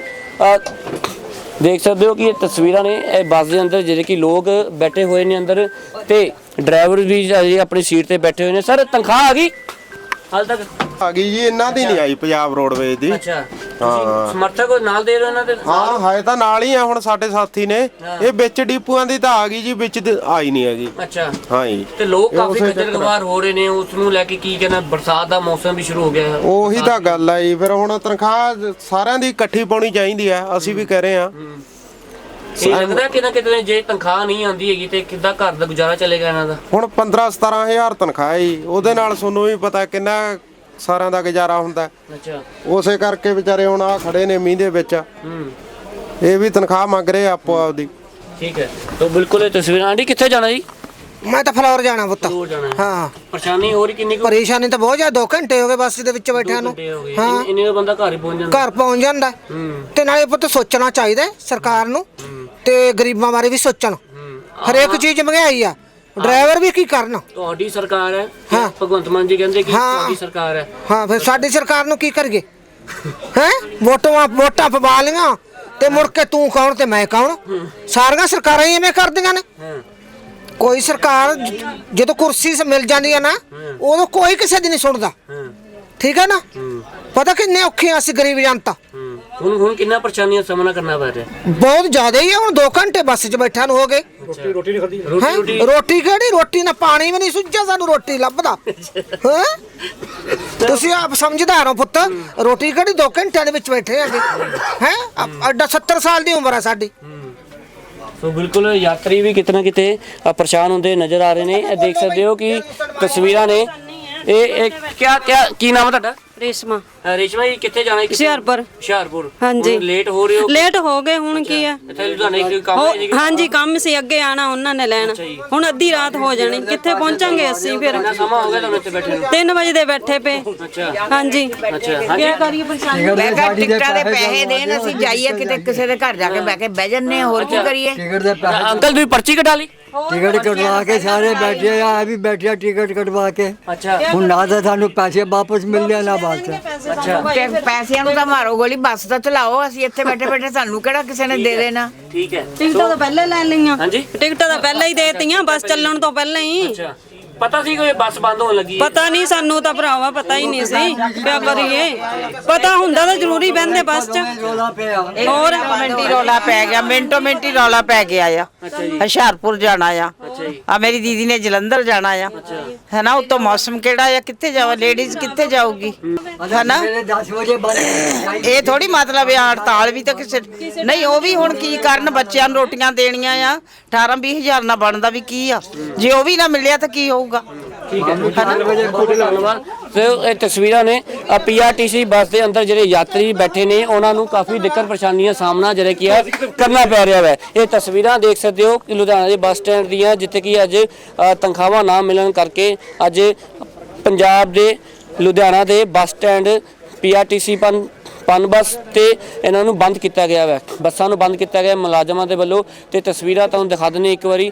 ਦੇਖ ਸਕਦੇ ਹੋ ਕਿ ਇਹ ਤਸਵੀਰਾਂ ਨੇ, ਇਹ ਬੱਸ ਦੇ ਅੰਦਰ ਜਿਹੜੇ ਕਿ ਲੋਕ ਬੈਠੇ ਹੋਏ ਨੇ ਅੰਦਰ ਤੇ ਡਰਾਈਵਰ ਵੀ ਜਿਹੜੇ ਆਪਣੀ ਸੀਟ ਤੇ ਬੈਠੇ ਹੋਏ ਨੇ। ਸਰ, ਤਨਖਾਹ ਆ ਗਈ? ਹਾਲ ਤੱਕ? ਆ ਗਈ ਜੀ ਇਹਨਾਂ ਦੀ ਨਹੀਂ ਆਈ ਪੰਜਾਬ ਰੋਡਵੇਜ਼ ਦੀ। ਅੱਛਾ। ਤੁਸੀਂ ਸਮਰਥਕ ਨਾਲ ਦੇ ਰਹੇ ਹੋ ਇਹਨਾਂ ਦੇ? ਹਾਂ ਹਾਏ ਤਾਂ ਨਾਲ ਹੀ ਆ ਹੁਣ ਸਾਡੇ ਸਾਥੀ ਨੇ। ਇਹ ਵਿੱਚ ਡੀਪੂਆਂ ਦੀ ਤਾਂ ਆ ਗਈ ਜੀ ਵਿੱਚ ਦੀ ਆਈ ਨਹੀਂ ਹੈਗੀ। ਅੱਛਾ। ਹਾਂ ਜੀ। ਤੇ ਲੋਕ ਕਾਫੀ ਉਸੇ ਖੱਜਲ ਚੱਕਰ ਆ। ਖਵਾਰ ਹੋ ਰਹੇ ਨੇ ਉਸ ਨੂੰ ਲੈ ਕੇ ਕੀ ਕਹਿੰਦਾ ਬਰਸਾਤ ਦਾ ਮੌਸਮ ਵੀ ਸ਼ੁਰੂ ਹੋ ਗਿਆ। ਹੈ ਉਹੀ ਤਾਂ ਗੱਲ ਆ ਜੀ ਫਿਰ ਹੁਣ ਤਨਖਾਹ ਸਾਰਿਆਂ ਦੀ ਇਕੱਠੀ ਪਾਉਣੀ ਚਾਹੀਦੀ ਆ ਅਸੀਂ ਵੀ ਕਹਿ ਰਹੇ ਆ। ਇਹ ਲੱਗਦਾ ਕਿ ਨਾ ਕਿਤੇ ਜੇ ਤਨਖਾਹ ਨਹੀਂ ਆਉਂਦੀ ਹੈਗੀ ਤੇ ਕਿੱਦਾਂ ਘਰ ਦਾ ਗੁਜ਼ਾਰਾ ਚੱਲੇਗਾ ਇਹਨਾਂ ਦਾ? ਹੁਣ 15 17000 ਤਨਖਾਹ ਹੈ ਜੀ। ਉਹਦੇ ਨਾਲ ਤੁਹਾਨੂੰ ਵੀ ਪਤਾ ਕਿੰਨਾ ਸਾਰਿਆਂ ਦਾ ਗੁਜ਼ਾਰਾ ਹੁੰਦਾ ਅੱਛਾ। ਉਸੇ ਕਰਕੇ ਵਿਚਾਰੇ ਹੁਣ ਆ ਖੜੇ ਨੇ ਮੀਂਹ ਦੇ ਵਿੱਚ। ਹੂੰ। ਇਹ ਵੀ ਤਨਖਾਹ ਮੰਗ ਰਹੇ ਆ ਆਪੋ ਆਪਦੀ। ਠੀਕ ਹੈ। ਤਾਂ ਬਿਲਕੁਲ ਇਹ ਤਸਵੀਰਾਂ ਆਂਟੀ ਕਿੱਥੇ ਜਾਣਾ ਜੀ? ਮੈਂ ਤਾਂ ਫਲੋਰ ਜਾਣਾ ਪੁੱਤ। ਦੂਰ ਜਾਣਾ ਹੈ। ਹਾਂ। ਪਰੇਸ਼ਾਨੀ ਹੋ ਰਹੀ ਕਿੰਨੀ ਕੁ? ਪਰੇਸ਼ਾਨੀ ਤਾਂ ਬਹੁਤ ਜ਼ਿਆਦਾ 2 ਘੰਟੇ ਹੋ ਗਏ ਬੱਸ ਦੇ ਵਿੱਚ ਬੈਠਿਆਂ ਨੂੰ। ਘੰਟੇ ਹੋ ਗਏ। ਹਾਂ। ਇੰਨੇ ਦਾ ਬੰਦਾ ਘਰ ਹੀ ਪਹੁੰਚ ਜਾਂਦਾ। ਘਰ ਪਹੁੰਚ ਜਾਂਦਾ। ਹੂੰ। ਤੇ ਨਾਲੇ ਪੁੱਤ ਸੋਚਣਾ ਚਾਹੀਦਾ ਹੈ ਸਰਕਾਰ ਨੂੰ ਤੇ ਗਰੀਬਾਂ ਬਾਰੇ ਵੀ ਸੋਚਣ। ਹੂੰ। ਹਰੇਕ ਚੀਜ਼ ਮਹਿੰਗਾਈ ਆ। ਡਰਾਈਵਰ ਵੀ ਕੀ ਕਰਨ? ਤੁਹਾਡੀ ਸਰਕਾਰ ਹੈ ਹਾਂ। ਭਗਵੰਤ ਮਾਨ ਜੀ ਕਹਿੰਦੇ ਕਿ ਹਾਂ। ਤੁਹਾਡੀ ਸਰਕਾਰ ਹੈ? ਹਾਂ ਫਿਰ ਸਾਡੀ ਸਰਕਾਰ ਨੂੰ ਕੀ ਕਰਗੇ ਹੈ? ਵੋਟਾਂ ਵੋਟਾਂ ਪਵਾ ਲੀਆਂ ਤੇ ਮੁੜ ਕੇ ਤੂੰ ਕੌਣ ਤੇ ਮੈਂ ਕੌਣ? ਸਾਰੀਆਂ ਸਰਕਾਰਾਂ ਹੀ ਐਵੇਂ ਕਰਦੀਆਂ ਨੇ। ਕੋਈ ਸਰਕਾਰ ਜ- ਜਦੋਂ ਕੁਰਸੀ ਸ ਮਿਲ ਜਾਂਦੀ ਹੈ ਨਾ ਉਦੋਂ ਕੋਈ ਕਿਸੇ ਦੀ ਨਹੀਂ ਸੁਣਦਾ। ਠੀਕ ਹੈ ਨਾ? ਪਤਾ ਕਿੰਨੇ ਔਖੇ ਆ ਅਸੀਂ ਗਰੀਬ ਜਨਤਾ। ਹੁਣ ਹੁਣ ਕਿੰਨਾ ਪਰੇਸ਼ਾਨੀਆਂ ਦਾ ਸਾਹਮਣਾ ਕਰਨਾ ਪੈ ਰਿਹਾ? ਬਹੁਤ ਜ਼ਿਆਦਾ ਹੀ ਹੈ ਹੁਣ 2 ਘੰਟੇ ਬੱਸ 'ਚ ਬੈਠਾ ਨੂੰ ਹੋ ਗਏ। ਰੋਟੀ ਰੋਟੀ ਹੈਂ? ਰੋਟੀ? ਕਿਹੜੀ? ਰੋਟੀ ਨਾ ਪਾਣੀ ਵੀ ਨਹੀਂ ਸੁੱਝਿਆ ਸਾਨੂੰ ਰੋਟੀ ਲੱਭਦਾ। ਹੈ? ਤੁਸੀਂ ਆਪ ਸਮਝਦਾਰ ਹੋ ਪੁੱਤ। ਰੋਟੀ ਕਿਹੜੀ? 2 ਘੰਟਿਆਂ ਦੇ ਵਿੱਚ ਬੈਠੇ ਹੈਗੇ। ਹੈ? ਅੱਡਾ 70 ਸਾਲ ਦੀ ਉਮਰ ਹੈ ਸਾਡੀ। ਸੋ ਬਿਲਕੁਲ ਯਾਤਰੀ ਵੀ ਕਿਤੇ ਨਾ ਕਿਤੇ ਅ, ਪਰੇਸ਼ਾਨ ਹੁੰਦੇ ਨਜ਼ਰ ਆ ਰਹੇ ਨੇ। ਇਹ ਦੇਖ ਸਕਦੇ ਹੋ ਕਿ ਤਸਵੀਰਾਂ ਨੇ। ਇਹ ਇਹ ਕਿਆ ਕਿਆ ਕੀ ਨਾਮ ਹੈ ਤੁਹਾਡਾ? ਰੇਸ਼ਮਾ। ਰੇਸ਼ਮਾ ਜੀ ਕਿੱਥੇ ਜਾਣਾ ਹੈ ਕਿੱਥੇ? ਹੁਸ਼ਿਆਰਪੁਰ। ਹੁਸ਼ਿਆਰਪੁਰ। ਹਾਂਜੀ। ਹੁਣ ਲੇਟ ਹੋ ਰਹੇ ਹੋ? ਲੇਟ ਹੋ ਗਏ ਹੁਣ ਕੀ ਆ? ਇੱਥੇ ਲੁਧਿਆਣੇ ਕੋਈ ਕੰਮ ਹੋ- ਹੈ ਜੀ ਹਾਂਜੀ ਕੰਮ ਸੀ ਅੱਗੇ ਆਣਾ ਉਹਨਾਂ ਨੇ ਲੈਣ। ਹੁਣ ਅੱਧੀ ਰਾਤ ਹੋ ਜਾਣੀ। ਕਿੱਥੇ ਪਹੁੰਚਾਂਗੇ ਅਸੀਂ ਫਿਰ? ਕਿੰਨਾ ਸਮਾਂ ਹੋ ਗਿਆ ਤੁਹਾਨੂੰ ਇੱਥੇ ਬੈਠੇ ਨੂੰ। 3 ਵਜੇ ਦੇ ਬੈਠੇ ਪਏ। ਅੱਛਾ। ਹਾਂਜੀ। ਅੱਛਾ। ਹਾਂਜੀ। ਕਰੀਏ ਪਰੇਸ਼ਾਨੀ? ਮੈਂ ਕਿਹਾ ਟਿਕਟਾਂ ਦੇ ਪੈਸੇ ਦੇਣ ਅਸੀਂ ਜਾਈਏ ਕਿਤੇ ਕਿਸੇ ਦੇ ਘਰ ਜਾ ਕੇ ਬਹਿ ਕੇ ਬਹਿ ਜੰਨੇ ਹੋਰ ਕੀ ਕਰੀਏ? ਅੰਕਲ ਤੁਸੀਂ ਪਰਚੀ ਕਟਾ ਲਈ? ਟਿਕਟ ਕਟਵਾ ਕੇ ਸਾਰੇ ਬੈਠੇ ਆ ਵੀ ਬੈਠੇ ਆ ਟਿਕਟ ਕਟਵਾ ਕੇ। ਅੱਛਾ। ਹੁਣ ਨਾ ਤਾਂ ਸਾਨੂੰ ਪੈਸੇ ਵਾਪਸ ਮਿਲਦੇ ਆ ਨਾ ਬਾਅਦ ਚ ਤੇ ਪੈਸਿਆਂ ਨੂੰ ਤਾਂ ਮਾਰੋ ਗੋਲੀ ਬੱਸ ਤਾਂ ਚਲਾਓ ਅਸੀਂ ਇੱਥੇ ਬੈਠੇ ਬੈਠੇ ਸਾਨੂੰ ਕਿਹੜਾ ਕਿਸੇ ਨੇ ਦੇ ਦੇਣਾ? ਠੀਕ ਹੈ। ਟਿਕਟਾਂ ਤਾਂ ਪਹਿਲਾਂ ਲੈ ਲਈਆਂ। ਹਾਂਜੀ। ਟਿਕਟਾਂ ਤਾਂ ਪਹਿਲਾਂ ਹੀ ਦੇਤੀਆਂ ਬੱਸ ਚੱਲਣ ਤੋਂ ਪਹਿਲਾਂ ਹੀ। ਅੱਛਾ। ਪਤਾ ਸੀ ਕੋਈ ਬੱਸ ਬੰਦ ਹੋਣ ਲੱਗੀ ਹੈ? ਪਤਾ ਨਹੀਂ ਸਾਨੂੰ ਤਾਂ ਭਰਾਵਾ ਪਤਾ ਹੀ ਨਹੀਂ ਸੀ ਕਿਆ ਕਰੀਏ ਪਤਾ ਹੁੰਦਾ ਤਾਂ ਜ਼ਰੂਰੀ ਬਹਿੰਦੇ ਬੱਸ 'ਚ। ਰੋਲਾ ਪਿਆ ਹੋਰ ਮਿੰਟੀ ਰੌਲਾ ਪੈ ਗਿਆ ਮਿੰਟੋ ਮਿੰਟੀ ਰੌਲਾ ਪੈ ਗਿਆ ਆ। ਹੁਸ਼ਿਆਰਪੁਰ ਜਾਣਾ ਆ। ਆ ਮੇਰੀ ਦੀਦੀ ਨੇ ਜਲੰਧਰ ਜਾਣਾ ਆ। ਹੈਨਾ ਉਤੋਂ ਮੌਸਮ ਕਿਹੜਾ ਆ? ਕਿੱਥੇ ਜਾਵਾ? ਲੇਡੀਜ਼ ਕਿੱਥੇ ਜਾਊਗੀ? ਹੈਨਾ ਮੇਰੇ 10 ਵਜੇ ਬੰਦ ਇਹ ਥੋੜੀ ਮਤਲਬ ਆ ਹੜਤਾਲ ਵੀ ਤਾਂ ਕਿਸੇ ਨਹੀਂ ਉਹ ਵੀ ਹੁਣ ਕੀ ਕਰਨ? ਬੱਚਿਆਂ ਨੂੰ ਰੋਟੀਆਂ ਦੇਣੀਆਂ ਆ। 18 20 ਹਜ਼ਾਰ ਨਾਲ ਬਣਦਾ ਵੀ ਕੀ ਆ? ਜੇ ਉਹ ਵੀ ਨਾ ਮਿਲਿਆ ਤਾਂ ਕੀ ਹੋਊਗਾ ਠੀਕ ਹੈ। ਧੰਨਵਾਦ ਸੋ ਇਹ ਤਸਵੀਰਾਂ ਨੇ ਪੀਆਰਟੀਸੀ ਬੱਸ ਦੇ ਅੰਦਰ ਜਿਹੜੇ ਯਾਤਰੀ ਬੈਠੇ ਨੇ ਉਹਨਾਂ ਨੂੰ ਕਾਫੀ ਦਿੱਕਤ ਪਰੇਸ਼ਾਨੀਆਂ ਸਾਹਮਣਾ ਜਿਹੜੇ ਕੀ ਹੈ ਕਰਨਾ ਪੈ ਰਿਹਾ ਹੈ ਇਹ ਤਸਵੀਰਾਂ ਦੇਖ ਸਕਦੇ ਹੋ ਕਿ ਲੁਧਿਆਣਾ ਦੇ ਬੱਸ ਸਟੈਂਡ ਦੀਆਂ ਜਿੱਥੇ ਕਿ ਅੱਜ ਤਨਖਾਹਾਂ ਨਾ ਮਿਲਣ ਕਰਕੇ ਅੱਜ ਪੰਜਾਬ ਦੇ ਲੁਧਿਆਣਾ ਦੇ ਬੱਸ ਸਟੈਂਡ ਪੀਆਰਟੀਸੀ ਪਨ ਪਨ ਬੱਸ ਤੇ ਇਹਨਾਂ ਨੂੰ ਬੰਦ ਕੀਤਾ ਗਿਆ ਹੈ ਬੱਸਾਂ ਨੂੰ ਬੰਦ ਕੀਤਾ ਗਿਆ, ਮੁਲਾਜ਼ਮਾਂ ਦੇ ਵੱਲੋਂ ਤੇ ਤਸਵੀਰਾਂ ਤੁਹਾਨੂੰ ਦਿਖਾ ਦਿੰਦੇ ਇੱਕ ਵਾਰੀ।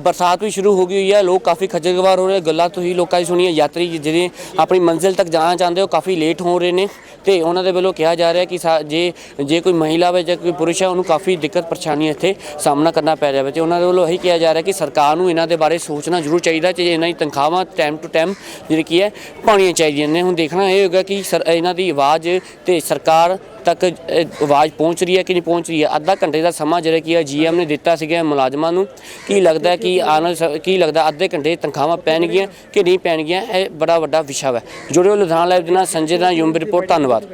ਬਰਸਾਤ ਵੀ ਸ਼ੁਰੂ ਹੋ ਗਈ ਹੋਈ ਹੈ, ਲੋਕ ਕਾਫੀ ਖੱਜਲ ਖਵਾਰ ਹੋ ਰਹੇ ਗੱਲਾਂ ਤੁਸੀਂ ਲੋਕਾਂ ਦੀ ਸੁਣੀਆਂ, ਯਾਤਰੀ ਜਿਹੜੇ ਆਪਣੀ ਮੰਜ਼ਿਲ ਤੱਕ ਜਾਣਾ ਚਾਹੁੰਦੇ ਹੋ, ਕਾਫੀ ਲੇਟ ਹੋ ਰਹੇ ਨੇ। ਤੇ ਉਹਨਾਂ ਦੇ ਵੱਲੋਂ ਕਿਹਾ ਜਾ ਰਿਹਾ ਕਿ ਸਾ- ਜੇ ਜੇ ਕੋਈ ਮਹਿਲਾ ਹੈ ਜਾਂ ਕੋਈ ਪੁਰਸ਼ ਹੈ ਉਹਨੂੰ ਕਾਫੀ ਦਿੱਕਤ ਪਰੇਸ਼ਾਨੀਆਂ ਇੱਥੇ ਸਾਹਮਣਾ ਕਰਨਾ ਪੈ ਰਿਹਾ ਹੈ ਤੇ ਉਹਨਾਂ ਦੇ ਵੱਲੋਂ ਇਹੀ ਕਿਹਾ ਜਾ ਰਿਹਾ ਕਿ ਸਰਕਾਰ ਨੂੰ ਇਹਨਾਂ ਦੇ ਬਾਰੇ ਸੋਚਣਾ ਜ਼ਰੂਰ ਚਾਹੀਦਾ ਤੇ ਇਹਨਾਂ ਦੀ ਤਨਖਾਹਾਂ ਟਾਈਮ ਟੂ ਟਾਈਮ ਜਿਹੜੀ ਕੀ ਹੈ, ਪਾਉਣੀਆਂ ਚਾਹੀਦੀਆਂ ਨੇ। ਹੁਣ ਦੇਖਣਾ ਇਹ ਹੋਗਾ ਕਿ ਸਰ- ਇਹਨਾਂ ਦੀ ਆਵਾਜ਼ ਤੇ ਸਰਕਾਰ ਤੱਕ ਆਵਾਜ਼ ਪਹੁੰਚ ਰਹੀ ਹੈ ਕਿ ਨਹੀਂ ਪਹੁੰਚ ਰਹੀ ਹੈ? ਅੱਧਾ ਘੰਟੇ ਦਾ ਸਮਾਂ ਜਿਹੜਾ ਕੀ ਹੈ ਜੀਐਮ ਨੇ ਦਿੱਤਾ ਸੀਗਾ ਮੁਲਾਜ਼ਮਾਂ ਨੂੰ। ਕੀ ਲੱਗਦਾ ਕਿ ਆਉਣ ਸ- ਕੀ ਲੱਗਦਾ ਅੱਧੇ ਘੰਟੇ ਤਨਖਾਹਾਂ ਪੈਣਗੀਆਂ ਕਿ ਨਹੀਂ ਪੈਣਗੀਆਂ? ਇਹ ਬੜਾ ਵੱਡਾ ਵਿਸ਼ਾ ਹੈ ਜੁੜਿਓ ਲੁਧਿਆਣਾ ਲਾਈਵ ਦੇ ਨਾਲ ਸੰਜੇ ਦਾ ਯੂਮ ਰਿਪੋਰਟ ਧੰਨਵਾਦ।